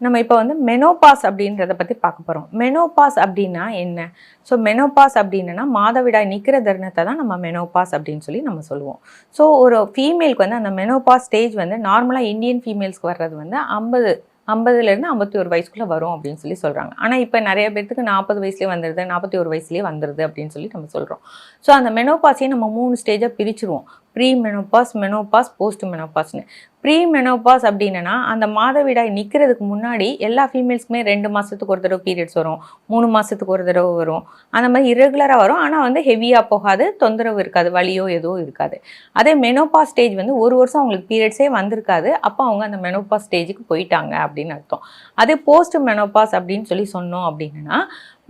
நம்ம இப்போ வந்து மெனோபாஸ் அப்படின்றத பற்றி பார்க்க போகிறோம் மெனோபாஸ் அப்படின்னா என்ன? ஸோ மெனோபாஸ் அப்படின்னா மாதவிடாய் நிற்கிற தருணத்தை தான் நம்ம மெனோபாஸ் அப்படின்னு சொல்லி நம்ம சொல்லுவோம். ஸோ ஒரு ஃபீமேலுக்கு வந்து அந்த மெனோபாஸ் ஸ்டேஜ் வந்து நார்மலாக இந்தியன் ஃபீமேல்ஸ்க்கு வர்றது வந்து ஐம்பது ஐம்பதுலேருந்து ஐம்பத்தி ஒரு வயசுக்குள்ளே வரும் அப்படின்னு சொல்லி சொல்கிறாங்க ஆனால் இப்போ நிறைய பேர்த்துக்கு நாற்பது வயசுலேயே வந்துடுது நாற்பத்தி ஒரு வயசுலேயே வந்துடுது அப்படின்னு சொல்லி நம்ம சொல்கிறோம் ஸோ அந்த மெனோபாஸையும் நம்ம மூணு ஸ்டேஜாக பிரிச்சுருவோம். ப்ரீ மெனோபாஸ் மெனோபாஸ் போஸ்ட் மெனோபாஸ்னு ப்ரீ மெனோபாஸ் அப்படின்னா அந்த மாதவிடாய் நிற்கிறதுக்கு முன்னாடி எல்லா ஃபீமேல்ஸ்க்குமே ரெண்டு மாதத்துக்கு ஒரு தடவை பீரியட்ஸ் வரும். மூணு மாதத்துக்கு ஒரு தடவை வரும். அந்த மாதிரி இரெகுலராக வரும். ஆனால் வந்து ஹெவியாக போகாது தொந்தரவு இருக்காது வலியோ எதுவும் இருக்காது. அதே மெனோபாஸ் ஸ்டேஜ் வந்து ஒரு வருஷம் அவங்களுக்கு பீரியட்ஸே வந்திருக்காது. அப்போ அவங்க அந்த மெனோபாஸ் ஸ்டேஜுக்கு போயிட்டாங்க அப்படின்னு அர்த்தம். அதே போஸ்ட் மெனோபாஸ் அப்படின்னு சொல்லி சொன்னோம் அப்படின்னா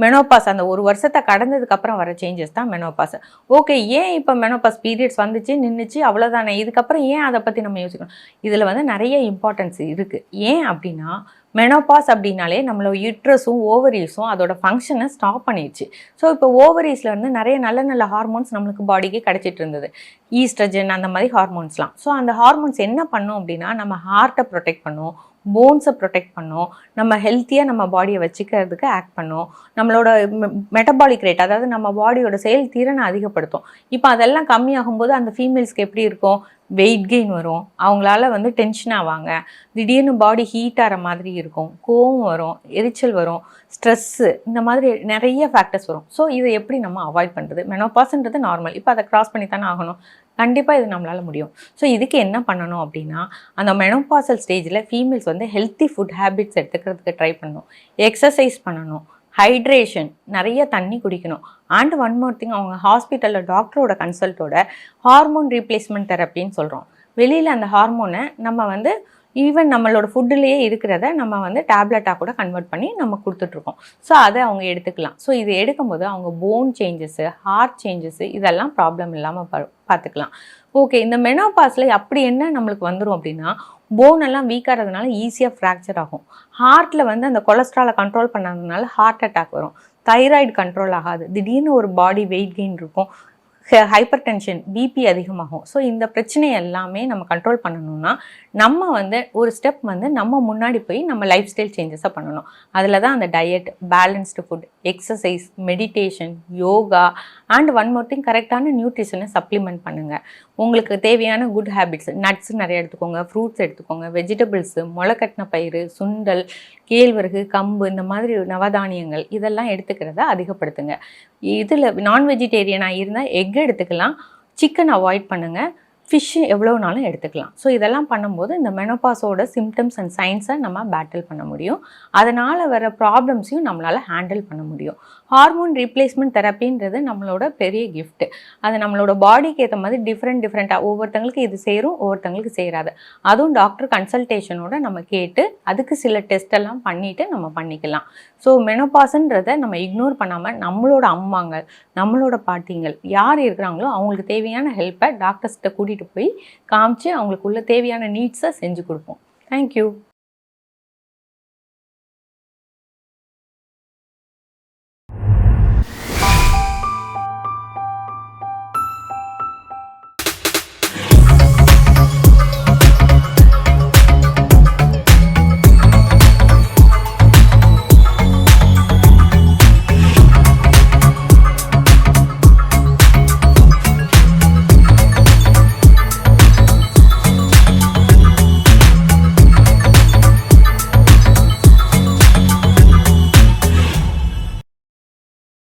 மெனோபாஸ் அந்த ஒரு வருஷத்தை கடந்ததுக்கு அப்புறம் வர சேஞ்சஸ் தான் மெனோபாஸ் ஓகே ஏன் இப்போ மெனோபாஸ் பீரியட்ஸ் வந்துச்சு நின்றுச்சு அவ்வளோதானே இதுக்கப்புறம் ஏன் அதை பற்றி நம்ம யோசிக்கணும்? இதில் வந்து நிறைய இம்பார்ட்டன்ஸ் இருக்குது ஏன் அப்படின்னா மெனோபாஸ் அப்படின்னாலே நம்மளோட யூட்ரஸும் ஓவரீஸும் அதோட ஃபங்க்ஷனை ஸ்டாப் பண்ணிடுச்சு. ஸோ இப்போ ஓவரீஸில் வந்து நிறைய நல்ல நல்ல ஹார்மோன்ஸ் நம்மளுக்கு பாடிக்கு கிடச்சிட்டு இருந்தது. ஈஸ்ட்ரஜன் அந்த மாதிரி ஹார்மோன்ஸ்லாம் ஸோ அந்த ஹார்மோன்ஸ் என்ன பண்ணும் அப்படின்னா நம்ம ஹார்ட்டை ப்ரொடெக்ட் பண்ணும். போன்ஸை ப்ரொடெக்ட் பண்ணும். நம்ம ஹெல்த்தியாக நம்ம பாடியை வச்சுக்கிறதுக்கு ஆக்ட் பண்ணும். நம்மளோட மெட்டபாலிக் ரேட் அதாவது நம்ம பாடியோட செயல் திறனை அதிகப்படுத்தும். இப்போ அதெல்லாம் கம்மியாகும்போது அந்த ஃபீமேல்ஸ்க்கு எப்படி இருக்கும்? வெயிட் கெயின் வரும். அவங்களால வந்து டென்ஷன் ஆவாங்க. திடீர்னு பாடி ஹீட் ஆகிற மாதிரி இருக்கும். கோவம் வரும். எரிச்சல் வரும். ஸ்ட்ரெஸ்ஸு இந்த மாதிரி நிறைய ஃபேக்டர்ஸ் வரும். ஸோ இதை எப்படி நம்ம அவாய்ட் பண்ணுறது மெனோபாஸ்ன்றது நார்மல் இப்போ அதை க்ராஸ் பண்ணி தானே ஆகணும். கண்டிப்பாக இது நம்மளால் முடியும். ஸோ இதுக்கு என்ன பண்ணணும் அப்படின்னா அந்த மெனோபாசல் ஸ்டேஜில் ஃபீமேல்ஸ் வந்து ஹெல்த்தி ஃபுட் ஹேபிட்ஸ் எடுத்துக்கிறதுக்கு ட்ரை பண்ணணும். எக்ஸசைஸ் பண்ணணும். ஹைட்ரேஷன் நிறைய தண்ணி குடிக்கணும். அண்ட் ஒன் மோர் திங் அவங்க ஹாஸ்பிட்டலில் டாக்டரோட கன்சல்ட்டோட ஹார்மோன் ரீப்ளேஸ்மெண்ட் தெரப்பின்னு சொல்கிறோம் வெளியில் அந்த ஹார்மோனை நம்ம வந்து ஈவன் நம்மளோட ஃபுட்டுலேயே இருக்கிறத நம்ம வந்து டேப்லெட்டாக கூட கன்வெர்ட் பண்ணி நம்ம கொடுத்துட்ருக்கோம் ஸோ அதை அவங்க எடுத்துக்கலாம். ஸோ இது எடுக்கும்போது அவங்க போன் சேஞ்சஸ்ஸு ஹார்ட் சேஞ்சஸ்ஸு இதெல்லாம் ப்ராப்ளம் இல்லாமல் பா பார்த்துக்கலாம் ஓகே இந்த மெனோபாஸில் அப்படி என்ன நம்மளுக்கு வந்துடும் அப்படின்னா போன் எல்லாம் வீக்காகிறதுனால ஈஸியாக ஃப்ராக்சர் ஆகும். ஹார்ட்டில் வந்து அந்த கொலஸ்ட்ராலை கண்ட்ரோல் பண்ணாததுனால ஹார்ட் அட்டாக் வரும். தைராய்டு கண்ட்ரோல் ஆகாது. திடீர்னு ஒரு பாடி வெயிட் கெயின் இருக்கும். ஹைப்பர் டென்ஷன் பிபி அதிகமாகும். ஸோ இந்த பிரச்சனை எல்லாமே நம்ம கண்ட்ரோல் பண்ணணும்னா நம்ம வந்து ஒரு ஸ்டெப் வந்து நம்ம முன்னாடி போய் நம்ம லைஃப் ஸ்டைல் சேஞ்சஸாக பண்ணணும். அதில் தான் அந்த diet balanced food exercise meditation yoga and one more thing கரெக்டான நியூட்ரிஷனை சப்ளிமெண்ட் பண்ணுங்கள் உங்களுக்கு தேவையான குட் ஹேபிட்ஸ் நட்ஸ் நிறைய எடுத்துக்கோங்க ஃப்ரூட்ஸ் எடுத்துக்கோங்க வெஜிடபிள்ஸு முளைக்கட்டின பயிறு சுண்டல் கேழ்வரகு கம்பு இந்த மாதிரி நவதானியங்கள் இதெல்லாம் எடுத்துக்கிறத அதிகப்படுத்துங்க. இதில் நான் வெஜிடேரியனாக இருந்தால் எக் எடுத்துக்கலாம். சிக்கன் அவாய்ட் பண்ணுங்கள் ஃபிஷ்ஷு எவ்வளோனாலும் எடுத்துக்கலாம். ஸோ இதெல்லாம் பண்ணும்போது இந்த மெனோபாஸோட சிம்டம்ஸ் அண்ட் சைன்ஸை நம்ம பேட்டில் பண்ண முடியும். அதனால் வர ப்ராப்ளம்ஸையும் நம்மளால் ஹேண்டில் பண்ண முடியும். ஹார்மோன் ரீப்ளேஸ்மெண்ட் தெரப்பின்றது நம்மளோட பெரிய கிஃப்ட் அது நம்மளோட பாடிக்கு ஏற்ற மாதிரி டிஃப்ரெண்ட் டிஃப்ரெண்ட்டாக ஒவ்வொருத்தங்களுக்கு இது சேரும் ஒவ்வொருத்தங்களுக்கு சேராது. அதுவும் டாக்டர் கன்சல்டேஷனோட நம்ம கேட்டு அதுக்கு சில டெஸ்ட் எல்லாம் பண்ணிவிட்டு நம்ம பண்ணிக்கலாம். ஸோ மெனோபாஸ்ன்றதை நம்ம இக்னோர் பண்ணாமல் நம்மளோட அம்மாங்கள் நம்மளோட பாட்டிங்கள் யார் இருக்கிறாங்களோ அவங்களுக்கு தேவையான ஹெல்ப்பை டாக்டர்ஸ்கிட்ட கூட்டிகிட்டு போய் காமிச்சு அவங்களுக்கு உள்ள தேவையான நீட்ஸை செஞ்சு கொடுப்போம். தேங்க்யூ